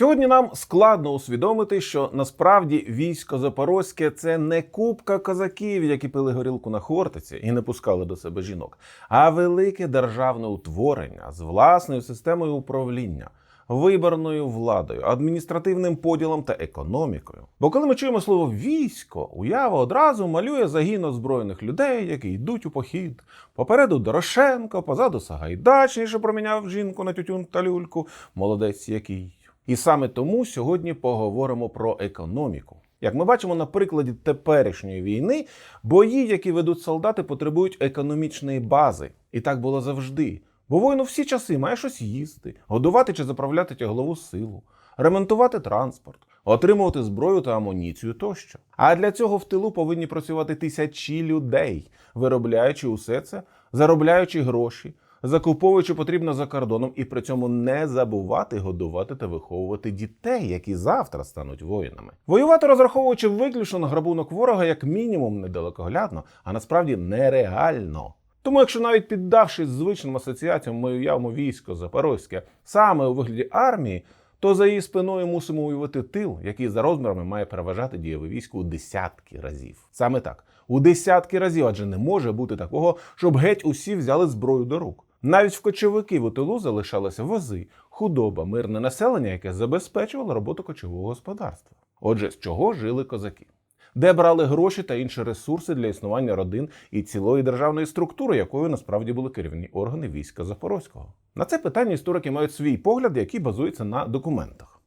Сьогодні нам складно усвідомити, що насправді військо Запорозьке це не купка козаків, які пили горілку на Хортиці і не пускали до себе жінок, а велике державне утворення з власною системою управління. Виборною владою, адміністративним поділом та економікою. Бо коли ми чуємо слово військо, уява одразу малює загін озброєних людей, які йдуть у похід. Попереду Дорошенко, позаду Сагайдачний, що проміняв жінку на тютюн та люльку, молодець який. І саме тому сьогодні поговоримо про економіку. Як ми бачимо на прикладі теперішньої війни, бої, які ведуть солдати, потребують економічної бази. І так було завжди. Бо воїну всі часи має щось їсти, годувати чи заправляти тяглову силу, ремонтувати транспорт, отримувати зброю та амуніцію тощо. А для цього в тилу повинні працювати тисячі людей, виробляючи усе це, заробляючи гроші, закуповуючи потрібно за кордоном і при цьому не забувати годувати та виховувати дітей, які завтра стануть воїнами. Воювати розраховуючи виключно на грабунок ворога, як мінімум недалекоглядно, а насправді нереально. Тому, якщо навіть піддавшись звичним асоціаціям, ми уявимо військо Запорозьке саме у вигляді армії, то за її спиною мусимо уявити тил, який за розмірами має переважати дієве військо у десятки разів. Саме так, у десятки разів, адже не може бути такого, щоб геть усі взяли зброю до рук. Навіть в кочовиків у тилу залишалися вози, худоба, мирне населення, яке забезпечувало роботу кочового господарства. Отже, з чого жили козаки? Де брали гроші та інші ресурси для існування родин і цілої державної структури, якою насправді були керівні органи війська Запорозького? На це питання історики мають свій погляд, який базується на документах.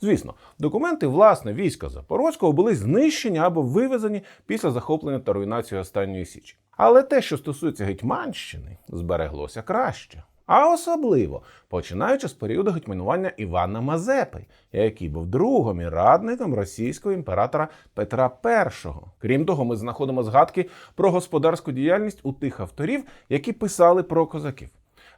Звісно, документи власне війська Запорозького були знищені або вивезені після захоплення та руйнації останньої січі. Але те, що стосується Гетьманщини, збереглося краще. А особливо починаючи з періоду гетьманування Івана Мазепи, який був другом і радником російського імператора Петра І. Крім того, ми знаходимо згадки про господарську діяльність у тих авторів, які писали про козаків.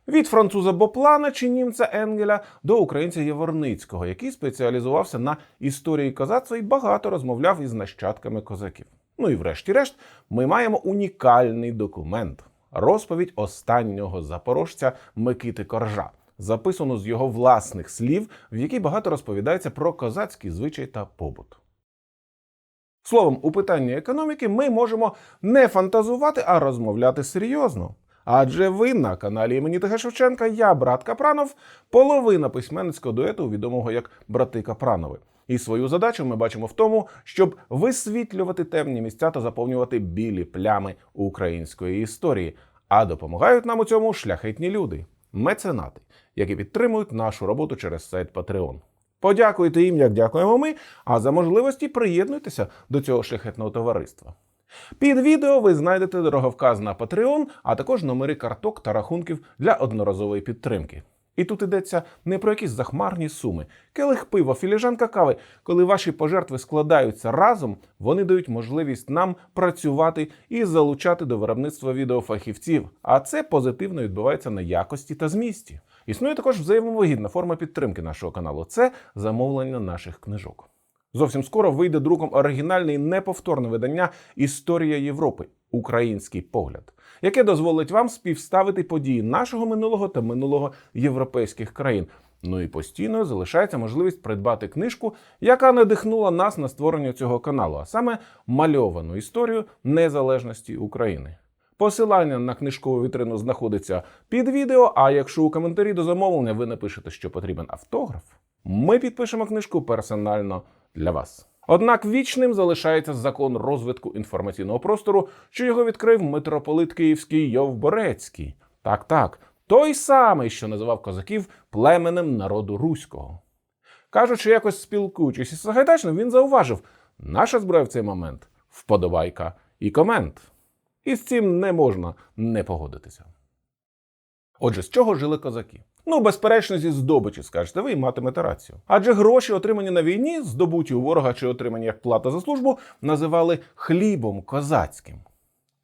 Від француза Боплана чи німця Енгеля до українця Єворницького, який спеціалізувався на історії козацтва і багато розмовляв із нащадками козаків. Ну і врешті-решт, ми маємо унікальний документ розповідь останнього запорожця Микити Коржа, записану з його власних слів, в якій багато розповідається про козацький звичай та побут. Словом, у питанні економіки ми можемо не фантазувати, а розмовляти серйозно. Адже ви на каналі імені Тига Шевченка, я брат Капранов, половина письменницького дуету, відомого як брати Капранови. І свою задачу ми бачимо в тому, щоб висвітлювати темні місця та заповнювати білі плями української історії. А допомагають нам у цьому шляхетні люди, меценати, які підтримують нашу роботу через сайт Patreon. Подякуйте їм, як дякуємо ми, а за можливості приєднуйтеся до цього шляхетного товариства. Під відео ви знайдете дороговказ на Patreon, а також номери карток та рахунків для одноразової підтримки. І тут йдеться не про якісь захмарні суми. Келих пива, філіжанка кави. Коли ваші пожертви складаються разом, вони дають можливість нам працювати і залучати до виробництва відеофахівців. А це позитивно відбувається на якості та змісті. Існує також взаємовигідна форма підтримки нашого каналу це замовлення наших книжок. Зовсім скоро вийде друком оригінальне і неповторне видання Історія Європи Український погляд, яке дозволить вам співставити події нашого минулого та минулого європейських країн. Ну і постійно залишається можливість придбати книжку, яка надихнула нас на створення цього каналу, а саме мальовану історію незалежності України. Посилання на книжкову вітрину знаходиться під відео. А якщо у коментарі до замовлення ви напишете, що потрібен автограф, ми підпишемо книжку персонально для вас. Однак вічним залишається закон розвитку інформаційного простору, що його відкрив митрополит Київський Йов Борецький. Так, так, той самий, що називав козаків племенем народу руського. Кажучи, якось спілкуючись із Сагайдачним, він зауважив: наша зброя в цей момент вподобайка і комент. І з цим не можна не погодитися. Отже, з чого жили козаки? Ну, безперечно, зі здобичі, скажете ви і матимете рацію. Адже гроші, отримані на війні, здобуті у ворога чи отримані як плата за службу, називали хлібом козацьким.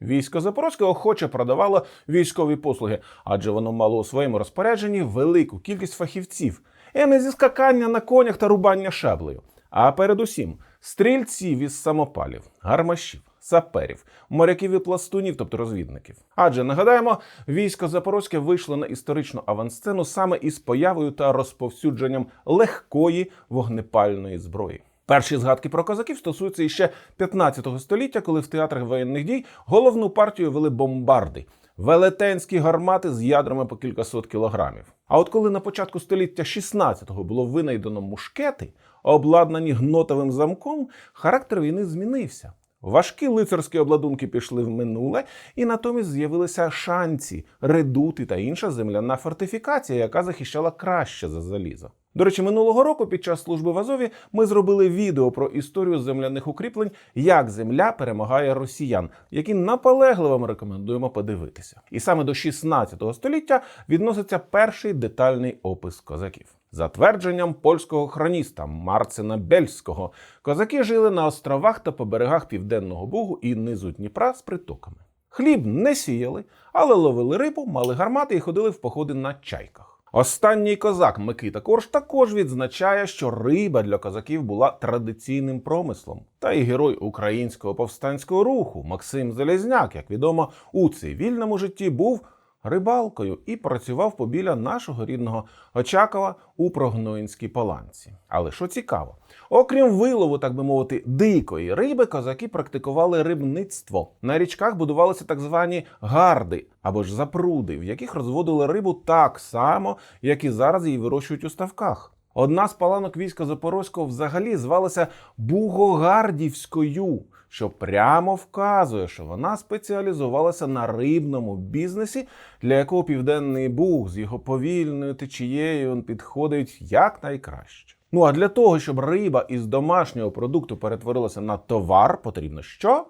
Військо Запорозьке охоче продавало військові послуги, адже воно мало у своєму розпорядженні велику кількість фахівців, і не зі скакання на конях та рубання шаблею, а передусім стрільців із самопалів, гармашів, саперів, моряків і пластунів, тобто розвідників. Адже нагадаємо, військо Запорозьке вийшло на історичну авансцену саме із появою та розповсюдженням легкої вогнепальної зброї. Перші згадки про козаків стосуються іще 15 століття, коли в театрах воєнних дій головну партію вели бомбарди. Велетенські гармати з ядрами по кількасот кілограмів. А от коли на початку століття 16-го було винайдено мушкети, обладнані гнотовим замком, характер війни змінився. Важкі лицарські обладунки пішли в минуле, і натомість з'явилися шанці, редути та інша земляна фортифікація, яка захищала краще за залізо. До речі, минулого року під час служби в Азові ми зробили відео про історію земляних укріплень, як земля перемагає росіян, які наполегливо ми рекомендуємо подивитися. І саме до 16 століття відноситься перший детальний опис козаків. За твердженням польського хроніста Марцина Бельського, козаки жили на островах та по берегах Південного Бугу і низу Дніпра з притоками. Хліб не сіяли, але ловили рибу, мали гармати і ходили в походи на чайках. Останній козак Микита Корж також відзначає, що риба для козаків була традиційним промислом. Та й герой українського повстанського руху Максим Залізняк, як відомо, у цивільному житті був рибалкою і працював побіля нашого рідного Очакова у Прогноїнській паланці. Але що цікаво, окрім вилову, так би мовити, дикої риби, козаки практикували рибництво. На річках будувалися так звані гарди або ж запруди, в яких розводили рибу так само, як і зараз її вирощують у ставках. Одна з паланок війська Запорозького взагалі звалася Бугогардівською, що прямо вказує, що вона спеціалізувалася на рибному бізнесі, для якого південний Буг з його повільною течією підходить якнайкраще. Ну а для того, щоб риба із домашнього продукту перетворилася на товар, потрібно що?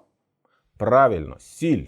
Правильно, сіль.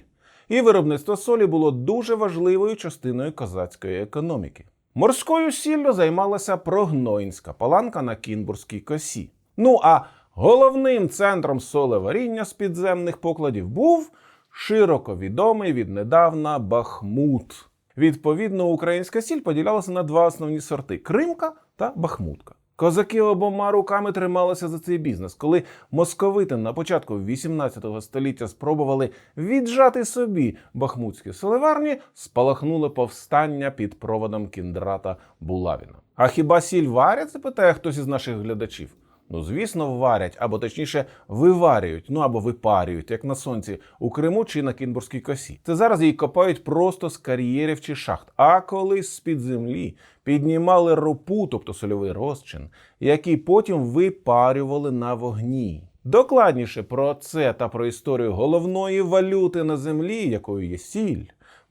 І виробництво солі було дуже важливою частиною козацької економіки. Морською сіллю займалася Прогноїнська паланка на Кінбурзькій косі. Ну а головним центром солеваріння з підземних покладів був широко відомий віднедавна Бахмут. Відповідно, українська сіль поділялася на два основні сорти: Кримка та Бахмутка. Козаки обома руками трималися за цей бізнес. Коли московити на початку 18 століття спробували віджати собі бахмутські соливарні, спалахнуло повстання під проводом кіндрата Булавіна. А хіба сіль варять? запитає хтось із наших глядачів. Ну, звісно, варять, або точніше, виварюють, ну або випарюють, як на сонці у Криму чи на Кінбурзькій косі. Це зараз її копають просто з кар'єрів чи шахт. А колись з-під землі піднімали ропу, тобто сольовий розчин, який потім випарювали на вогні. Докладніше про це та про історію головної валюти на землі, якою є сіль.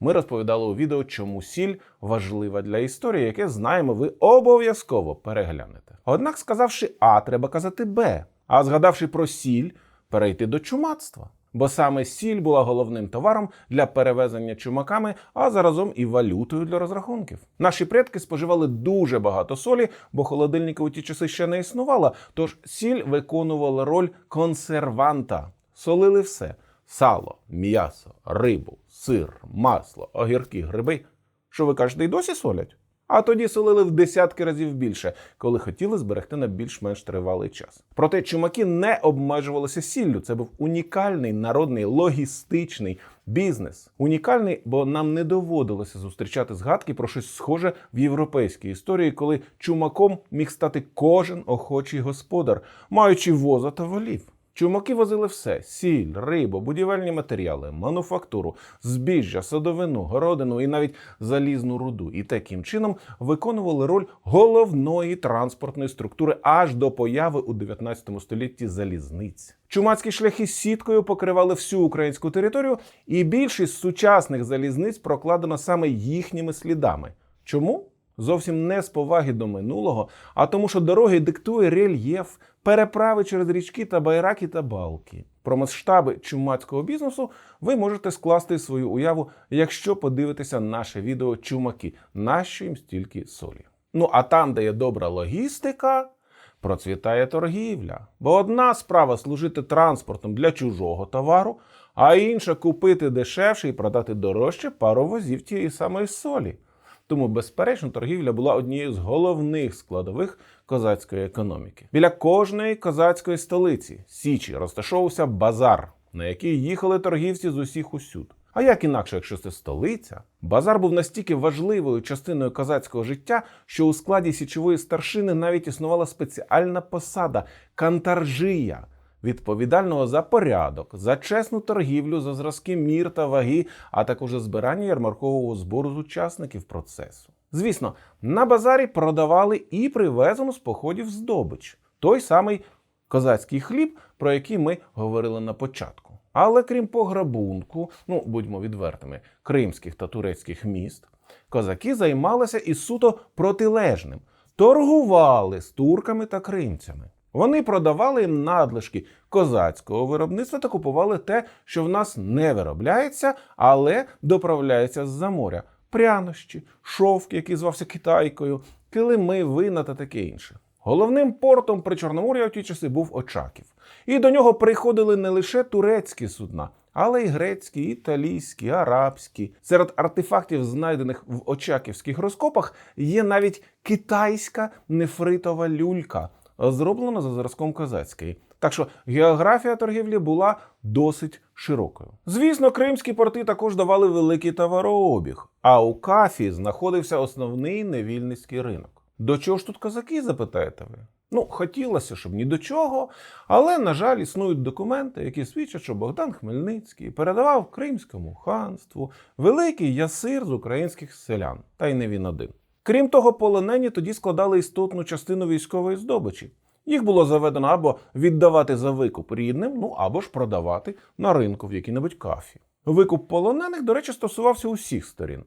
Ми розповідали у відео, чому сіль важлива для історії, яке знаємо, ви обов'язково переглянете. Однак, сказавши А, треба казати Б. А згадавши про сіль, перейти до чумацтва. Бо саме сіль була головним товаром для перевезення чумаками, а заразом і валютою для розрахунків. Наші предки споживали дуже багато солі, бо холодильника у ті часи ще не існувало. Тож сіль виконувала роль консерванта, солили все: сало, м'ясо, рибу, сир, масло, огірки, гриби. Що ви кажете, й досі солять? А тоді солили в десятки разів більше, коли хотіли зберегти на більш-менш тривалий час. Проте чумаки не обмежувалися сіллю. Це був унікальний народний логістичний бізнес. Унікальний, бо нам не доводилося зустрічати згадки про щось схоже в європейській історії, коли чумаком міг стати кожен охочий господар, маючи воза та волів. Чумаки возили все: сіль, рибу, будівельні матеріали, мануфактуру, збіжжя, садовину, городину і навіть залізну руду. І таким чином виконували роль головної транспортної структури аж до появи у 19 столітті залізниць. Чумацькі шляхи сіткою покривали всю українську територію, і більшість сучасних залізниць прокладено саме їхніми слідами. Чому? Зовсім не з поваги до минулого, а тому, що дороги диктує рельєф, переправи через річки та байраки та балки. Про масштаби чумацького бізнесу ви можете скласти свою уяву, якщо подивитеся наше відео Чумаки, нащо їм стільки солі. Ну а там, де є добра логістика, процвітає торгівля. Бо одна справа служити транспортом для чужого товару, а інша купити дешевше і продати дорожче пару возів тієї самої солі. Тому, безперечно, торгівля була однією з головних складових козацької економіки. Біля кожної козацької столиці Січі розташовувався базар. на який їхали торгівці з усіх усюд. А як інакше, якщо це столиця? Базар був настільки важливою частиною козацького життя, що у складі січової старшини навіть існувала спеціальна посада кантаржия, відповідального за порядок, за чесну торгівлю, за зразки мір та ваги, а також за збирання ярмаркового збору з учасників процесу. Звісно, на базарі продавали і привезену з походів здобич, той самий козацький хліб, про який ми говорили на початку. Але крім пограбунку, ну будьмо відвертими, кримських та турецьких міст, козаки займалися і суто протилежним, торгували з турками та кримцями. Вони продавали їм надлишки козацького виробництва та купували те, що в нас не виробляється, але доправляється з-за моря. Прянощі, шовк, який звався Китайкою, килими, вина та таке інше. Головним портом при Чорномор'я у ті часи був Очаків. І до нього приходили не лише турецькі судна, але й грецькі, італійські, арабські. Серед артефактів, знайдених в очаківських розкопах, є навіть китайська нефритова люлька, зроблена за зразком козацької. Так що географія торгівлі була досить широкою. Звісно, кримські порти також давали великий товарообіг, а у Кафі знаходився основний невільницький ринок. До чого ж тут козаки, запитаєте ви? Ну, хотілося, щоб ні до чого, але, на жаль, існують документи, які свідчать, що Богдан Хмельницький передавав Кримському ханству великий ясир з українських селян, та й не він один. Крім того, полонені тоді складали істотну частину військової здобичі. Їх було заведено або віддавати за викуп рідним, ну або ж продавати на ринку в якій-небудь кафі. Викуп полонених, до речі, стосувався усіх сторін.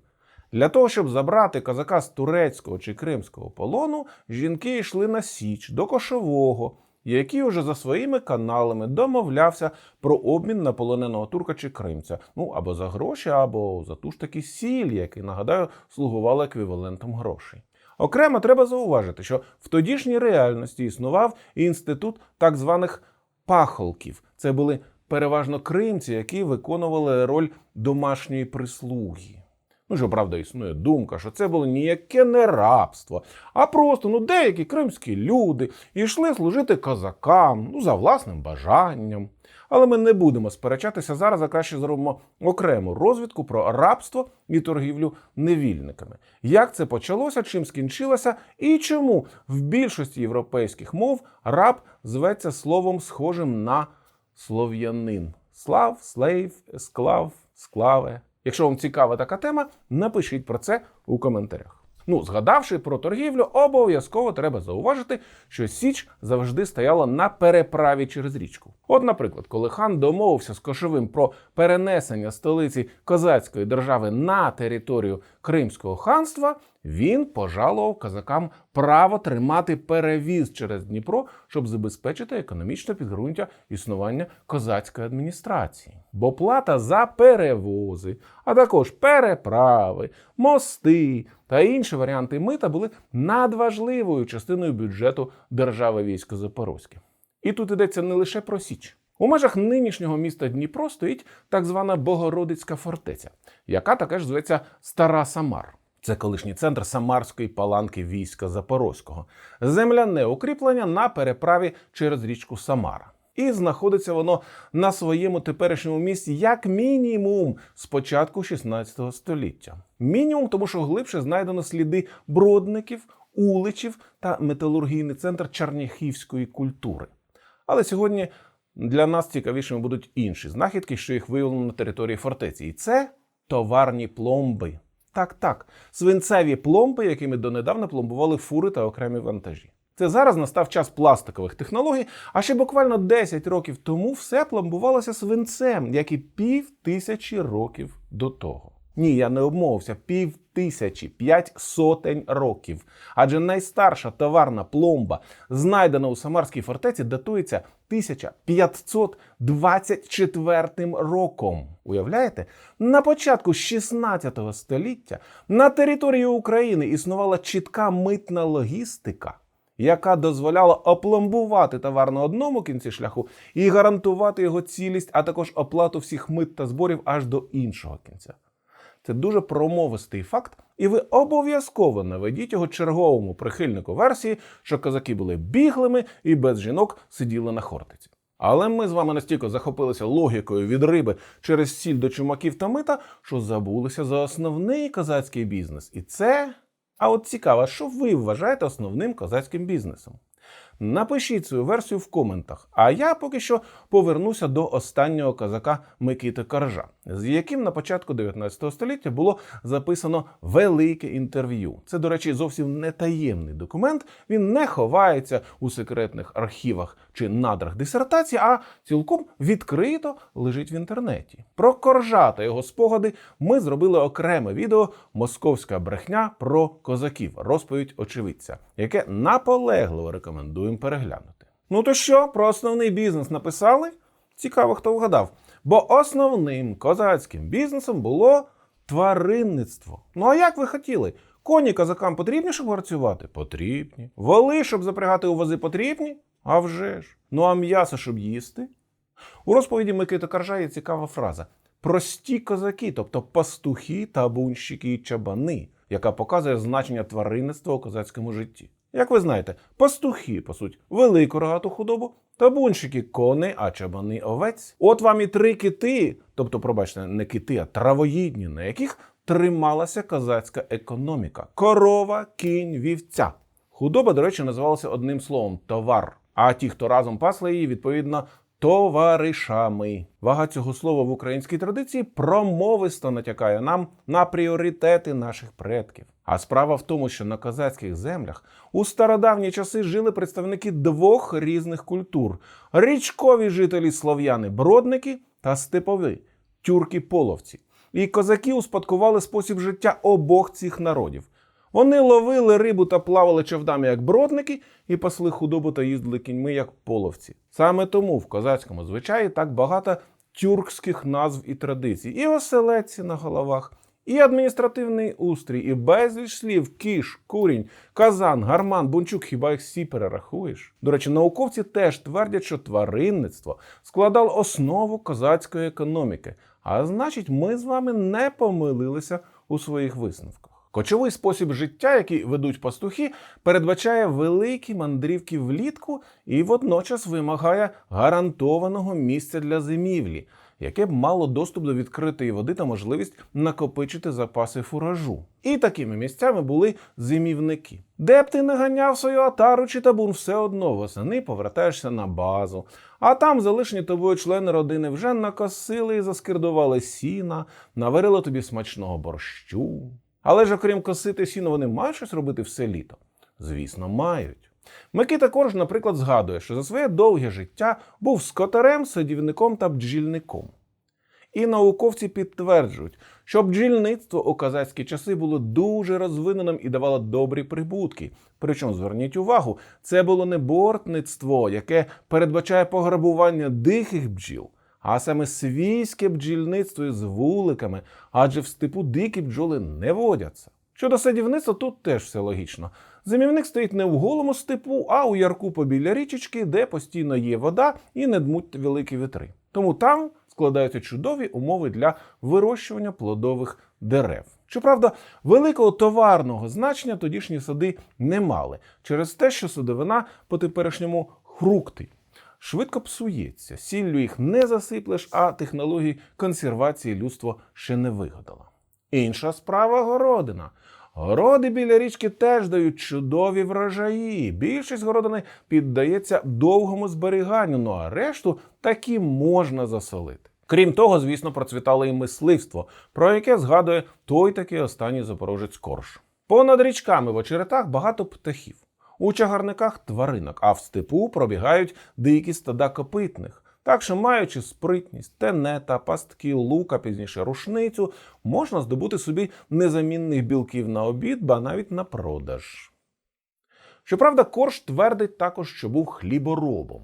Для того, щоб забрати козака з турецького чи кримського полону, жінки йшли на Січ до Кошового, який уже за своїми каналами домовлявся про обмін на полоненого турка чи кримця, ну або за гроші, або за ту ж таки сіль, який, нагадаю, слугував еквівалентом грошей. Окремо треба зауважити, що в тодішній реальності існував інститут так званих пахолків. Це були переважно кримці, які виконували роль домашньої прислуги. Ну, що правда, існує думка, що це було ніяке не рабство, а просто ну, деякі кримські люди йшли служити козакам ну, за власним бажанням. Але ми не будемо сперечатися зараз, а краще зробимо окрему розвідку про рабство і торгівлю невільниками. Як це почалося, чим скінчилося, і чому в більшості європейських мов раб зветься словом схожим на слов'янин. Слав, слейв, склав, склаве. Якщо вам цікава така тема, напишіть про це у коментарях. Ну, згадавши про торгівлю, обов'язково треба зауважити, що Січ завжди стояла на переправі через річку. От, наприклад, коли хан домовився з Кошовим про перенесення столиці козацької держави на територію Кримського ханства, він пожалував казакам право тримати перевіз через Дніпро, щоб забезпечити економічне підґрунтя існування козацької адміністрації. Бо плата за перевози, а також переправи, мости та інші варіанти мита були надважливою частиною бюджету держави військо Запорозьке. І тут йдеться не лише про Січ. У межах нинішнього міста Дніпро стоїть так звана Богородицька фортеця, яка також зветься Стара Самар. Це колишній центр Самарської паланки війська Запорозького, земляне укріплення на переправі через річку Самара. І знаходиться воно на своєму теперішньому місці як мінімум з початку 16 століття. Мінімум, тому що глибше знайдено сліди бродників, уличів та металургійний центр черняхівської культури. Але сьогодні для нас цікавішими будуть інші знахідки, що їх виявлено на території фортеці. І це товарні пломби. Так, так, свинцеві пломби, якими донедавна пломбували фури та окремі вантажі. Це зараз настав час пластикових технологій, а ще буквально 10 років тому все пломбувалося свинцем, як і пів тисячі років до того. Ні, я не обмовився, пів тисячі, п'ять сотень років. Адже найстарша товарна пломба, знайдена у Самарській фортеці, датується 1524 роком. Уявляєте? На початку 16 століття на території України існувала чітка митна логістика, яка дозволяла опломбувати товар на одному кінці шляху і гарантувати його цілість, а також оплату всіх мит та зборів аж до іншого кінця. Це дуже промовистий факт, і ви обов'язково наведіть його черговому прихильнику версії, що козаки були біглими і без жінок сиділи на хортиці. Але ми з вами настільки захопилися логікою від риби через сіль до чумаків та мита, що забулися за основний козацький бізнес. І це. А от цікаво, що ви вважаєте основним козацьким бізнесом? Напишіть свою версію в коментах. А я поки що повернуся до останнього козака Микити Коржа, з яким на початку 19 століття було записано велике інтерв'ю. Це, до речі, зовсім не таємний документ. Він не ховається у секретних архівах чи надрах дисертації, а цілком відкрито лежить в інтернеті. Про Коржа та його спогади ми зробили окреме відео Московська брехня про козаків, розповідь очевидця, яке наполегливо рекомендуємо переглянути. Ну то що, про основний бізнес написали? Цікаво, хто вгадав. Бо основним козацьким бізнесом було тваринництво. Ну а як ви хотіли? Коні козакам потрібні, щоб працювати? Потрібні. Воли, щоб запрягати у вози, потрібні? А вже ж. Ну а м'ясо, щоб їсти? У розповіді Микита Каржа є цікава фраза: прості козаки, тобто пастухи, табунщики і чабани, яка показує значення тваринництва у козацькому житті. Як ви знаєте, пастухи пасуть велику рогату худобу, табунщики кони, а чабани овець. От вам і три кити, тобто, пробачте, не кити, а травоїдні, на яких трималася козацька економіка: корова, кінь, вівця. Худоба, до речі, називалася одним словом товар. А ті, хто разом пасли її, відповідно, товаришами. Вага цього слова в українській традиції промовисто натякає нам на пріоритети наших предків. А справа в тому, що на козацьких землях у стародавні часи жили представники двох різних культур: річкові жителі слов'яни бродники та степові тюрки-половці. І козаки успадкували спосіб життя обох цих народів. Вони ловили рибу та плавали човнами як бродники і пасли худобу та їздили кіньми як половці. Саме тому в козацькому звичаї так багато тюркських назв і традицій, і оселедці на головах, і адміністративний устрій, і безліч слів, кіш, курінь, казан, гарман, бунчук, хіба їх всі перерахуєш? До речі, науковці теж твердять, що тваринництво складало основу козацької економіки. А значить, ми з вами не помилилися у своїх висновках. Кочовий спосіб життя, який ведуть пастухи, передбачає великі мандрівки влітку і водночас вимагає гарантованого місця для зимівлі, яке б мало доступ до відкритої води та можливість накопичити запаси фуражу. І такими місцями були зимівники. Де б ти не ганяв свою атару чи табун, все одно восени повертаєшся на базу. А там залишені тобою члени родини вже накосили і заскирдували сіна, наварили тобі смачного борщу. Але ж окрім косити сіно, вони мають щось робити все літо? Звісно, мають. Микита Корж, наприклад, згадує, що за своє довге життя був скотарем, садівником та бджільником. І науковці підтверджують, що бджільництво у козацькі часи було дуже розвиненим і давало добрі прибутки. Причому зверніть увагу, це було не бортництво, яке передбачає пограбування диких бджіл, а саме свійське бджільництво із вуликами, адже в степу дикі бджоли не водяться. Щодо садівництва, тут теж все логічно. Зимівник стоїть не в голому степу, а у ярку побіля річечки, де постійно є вода і не дмуть великі вітри. Тому там складаються чудові умови для вирощування плодових дерев. Щоправда, великого товарного значення тодішні сади не мали через те, що садовина по теперішньому хруктить. Швидко псується, сіллю їх не засиплеш, а технології консервації людство ще не вигадало. Інша справа городина. Городи біля річки теж дають чудові врожаї. Більшість городини піддається довгому зберіганню, ну а решту таки можна засолити. Крім того, звісно, процвітало і мисливство, про яке згадує той такий останній запорожець Корж. Понад річками в очеретах багато птахів. У чагарниках тваринок, а в степу пробігають дикі стада копитних. Так що, маючи спритність, тенета, пастки, лука, пізніше рушницю, можна здобути собі незамінних білків на обід, ба навіть на продаж. Щоправда, Корж твердить також, що був хліборобом.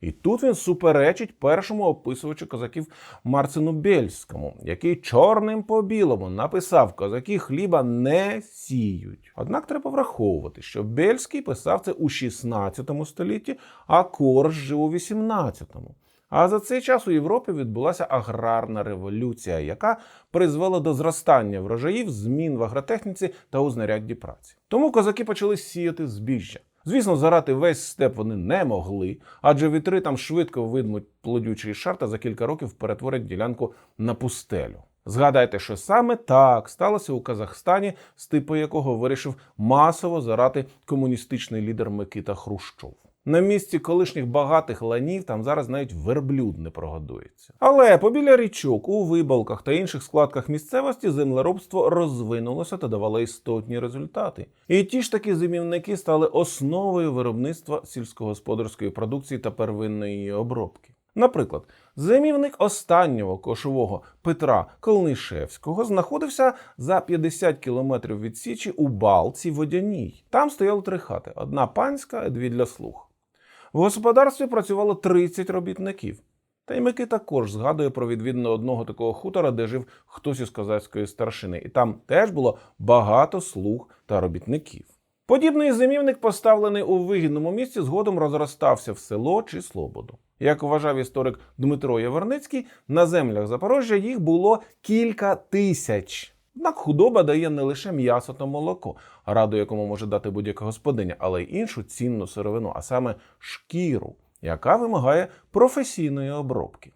І тут він суперечить першому описувачу козаків Марцину Бєльському, який чорним по білому написав: козаки хліба не сіють. Однак треба враховувати, що Бєльський писав це у 16 столітті, а Корж жив у 18-му. А за цей час у Європі відбулася аграрна революція, яка призвела до зростання врожаїв, змін в агротехніці та у знарядді праці. Тому козаки почали сіяти збіжжя. Звісно, зарати весь степ вони не могли, адже вітри там швидко видмуть плодючий шар та за кілька років перетворять ділянку на пустелю. Згадайте, що саме так сталося у Казахстані, з типу якого вирішив масово зарати комуністичний лідер Микита Хрущов. На місці колишніх багатих ланів там зараз навіть верблюд не прогодується. Але побіля річок, у вибалках та інших складках місцевості землеробство розвинулося та давало істотні результати. І ті ж таки зимівники стали основою виробництва сільськогосподарської продукції та первинної її обробки. Наприклад, зимівник останнього кошового Петра Колнишевського знаходився за 50 кілометрів від Січі у Балці Водяній. Там стояли три хати: одна панська, дві для слуг. В господарстві працювало 30 робітників. Та й Микита також згадує про відвідину одного такого хутора, де жив хтось із козацької старшини, і там теж було багато слуг та робітників. Подібний зимівник, поставлений у вигідному місці, згодом розростався в село чи слободу. Як вважав історик Дмитро Яворницький, на землях Запорожжя їх було кілька тисяч. Однак худоба дає не лише м'ясо та молоко, раду якому може дати будь-яка господиня, але й іншу цінну сировину, а саме шкіру, яка вимагає професійної обробки.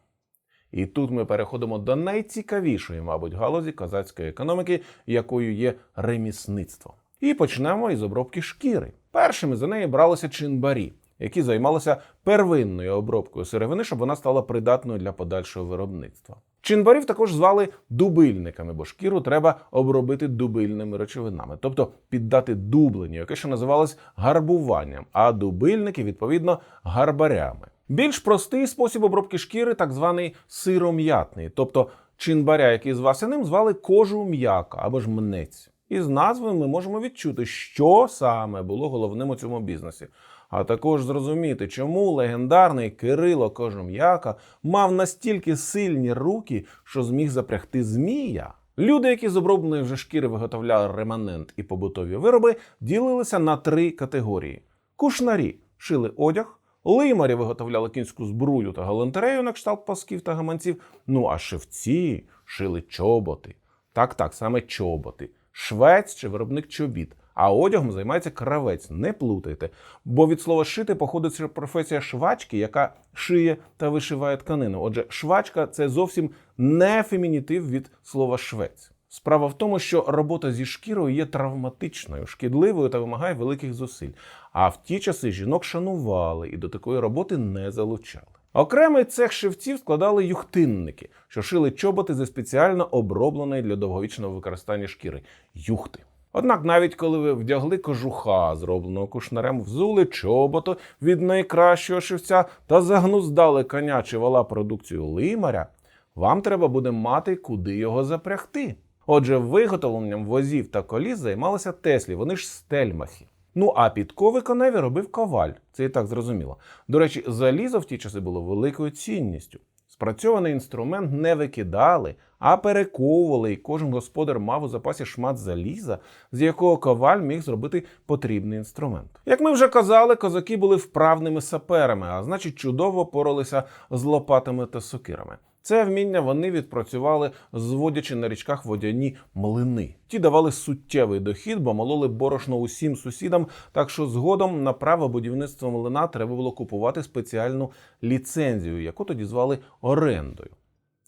І тут ми переходимо до найцікавішої, мабуть, галузі козацької економіки, якою є ремісництво. І почнемо із обробки шкіри. Першими за неї бралися чинбарі, які займалися первинною обробкою сировини, щоб вона стала придатною для подальшого виробництва. Чинбарів також звали дубильниками, бо шкіру треба обробити дубильними речовинами, тобто піддати дубленню, яке ще називалось гарбуванням, а дубильники, відповідно, гарбарями. Більш простий спосіб обробки шкіри, так званий сиром'ятний, тобто чинбаря, який звався ним, звали кожу м'яка або ж мнець. Із назви ми можемо відчути, що саме було головним у цьому бізнесі, а також зрозуміти, чому легендарний Кирило Кожум'яка мав настільки сильні руки, що зміг запрягти змія. Люди, які з обробленої вже шкіри виготовляли реманент і побутові вироби, ділилися на три категорії: кушнарі шили одяг. Лимарі виготовляли кінську збрую та галантерею на кшталт пасків та гаманців. Ну а шевці шили чоботи. Так, так, саме чоботи. Швець чи виробник чобіт. А одягом займається кравець, не плутайте. Бо від слова шити походить професія швачки, яка шиє та вишиває тканину. Отже, швачка це зовсім не фемінітив від слова швець. Справа в тому, що робота зі шкірою є травматичною, шкідливою та вимагає великих зусиль. А в ті часи жінок шанували і до такої роботи не залучали. Окремий цех шивців складали юхтинники, що шили чоботи зі спеціально обробленої для довговічного використання шкіри юхти. Однак, навіть коли ви вдягли кожуха, зробленого кушнарем, взули чоботу від найкращого шивця та загнуздали коня чи вала продукцію лимаря, вам треба буде мати, куди його запрягти. Отже, виготовленням возів та коліс займалися Теслі, вони ж стельмахи. Ну а підкови коневі робив коваль, це і так зрозуміло. До речі, залізо в ті часи було великою цінністю. Спрацьований інструмент не викидали, а перековували, і кожен господар мав у запасі шмат заліза, з якого коваль міг зробити потрібний інструмент. Як ми вже казали, козаки були вправними саперами, а значить, чудово поралися з лопатами та сокирами. Це вміння вони відпрацювали, зводячи на річках водяні млини. Ті давали суттєвий дохід, бо мололи борошно усім сусідам. Так що згодом на право будівництва млина треба було купувати спеціальну ліцензію, яку тоді звали орендою.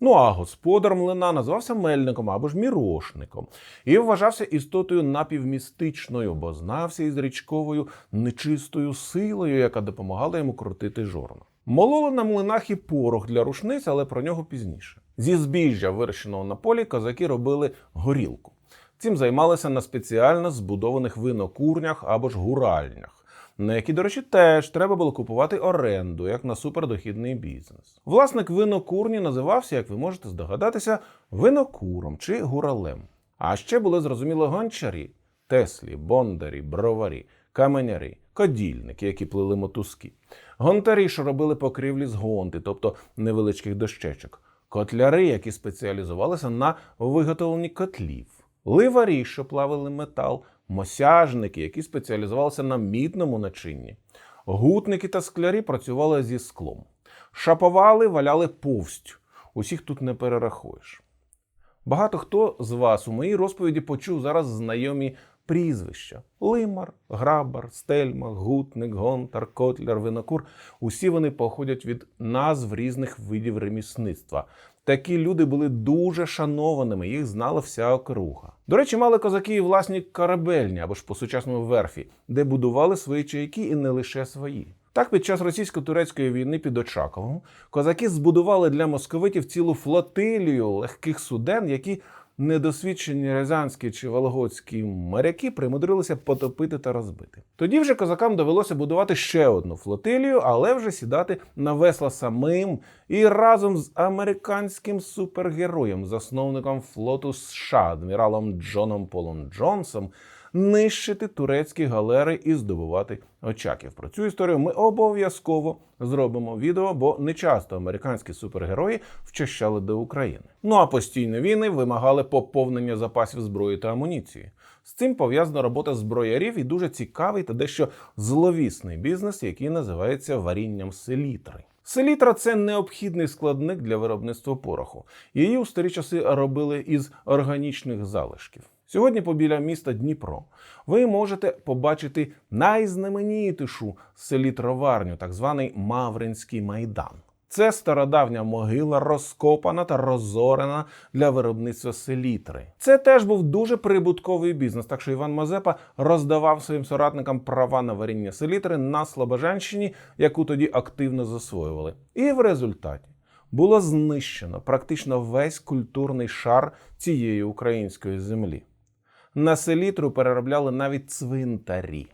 Ну а господар млина називався мельником або ж мірошником і вважався істотою напівмістичною, бо знався із річковою нечистою силою, яка допомагала йому крутити жорно. Мололи на млинах і порох для рушниць, але про нього пізніше. Зі збіжжя, вирощеного на полі, козаки робили горілку. Цим займалися на спеціально збудованих винокурнях або ж гуральнях, на які, до речі, теж треба було купувати оренду, як на супердохідний бізнес. Власник винокурні називався, як ви можете здогадатися, винокуром чи гуралем. А ще були зрозуміло гончарі, теслі, бондарі, броварі, каменярі, кодільники, які плели мотузки, гонтарі, що робили покрівлі з гонти, тобто невеличких дощечок, котляри, які спеціалізувалися на виготовленні котлів, ливарі, що плавили метал, мосяжники, які спеціалізувалися на мідному начинні, гутники та склярі працювали зі склом, шаповали, валяли повсть. Усіх тут не перерахуєш. Багато хто з вас у моїй розповіді почув зараз знайомі прізвища: Лимар, Грабар, Стельмах, Гутник, Гонтар, Котляр, Винокур. Усі вони походять від назв різних видів ремісництва. Такі люди були дуже шанованими, їх знала вся округа. До речі, мали козаки і власні корабельні або ж по сучасному верфі, де будували свої чайки і не лише свої. Так, під час російсько-турецької війни під Очаковом козаки збудували для московитів цілу флотилію легких суден, які недосвідчені рязанські чи вологодські моряки примудрилися потопити та розбити. Тоді вже козакам довелося будувати ще одну флотилію, але вже сідати на весла самим і разом з американським супергероєм, засновником флоту США, адміралом Джоном Полом Джонсом, нищити турецькі галери і здобувати очаків. Про цю історію ми обов'язково зробимо відео, бо не часто американські супергерої вчащали до України. Ну а постійні війни вимагали поповнення запасів зброї та амуніції. З цим пов'язана робота зброярів і дуже цікавий та дещо зловісний бізнес, який називається варінням селітри. Селітра це необхідний складник для виробництва пороху. Її у старі часи робили із органічних залишків. Сьогодні, побіля міста Дніпро, ви можете побачити найзнаменітішу селітроварню, так званий Мавринський майдан. Це стародавня могила, розкопана та розорена для виробництва селітри. Це теж був дуже прибутковий бізнес, так що Іван Мазепа роздавав своїм соратникам права на варіння селітри на Слобожанщині, яку тоді активно засвоювали. І в результаті було знищено практично весь культурний шар цієї української землі. На селітру переробляли навіть цвинтарі.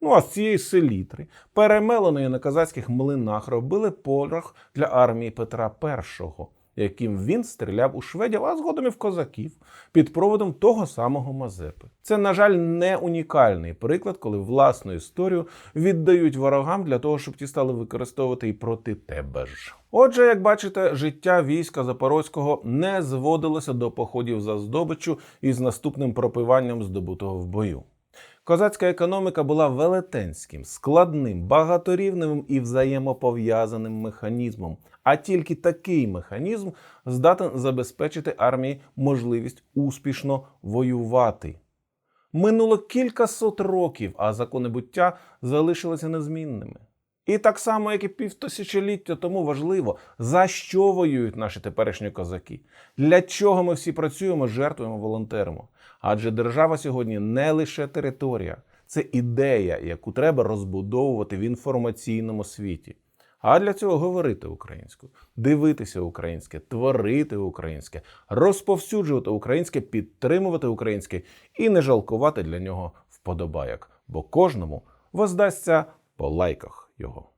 Ну а з цієї селітри, перемеленої на казацьких млинах, робили порох для армії Петра І, яким він стріляв у шведів, а згодом і в козаків під проводом того самого Мазепи. Це, на жаль, не унікальний приклад, коли власну історію віддають ворогам для того, щоб ті стали використовувати і проти тебе ж. Отже, як бачите, життя війська Запорозького не зводилося до походів за здобиччю із наступним пропиванням здобутого в бою. Козацька економіка була велетенським, складним, багаторівневим і взаємопов'язаним механізмом. А тільки такий механізм здатен забезпечити армії можливість успішно воювати. Минуло кілька сот років, а закони буття залишилися незмінними. І так само, як і півтисячоліття тому важливо, за що воюють наші теперішні козаки, для чого ми всі працюємо, жертвуємо, волонтеримо. Адже держава сьогодні не лише територія, це ідея, яку треба розбудовувати в інформаційному світі. А для цього говорити українською, дивитися українське, творити українське, розповсюджувати українське, підтримувати українське і не жалкувати для нього вподобайок, бо кожному воздасться по лайках його.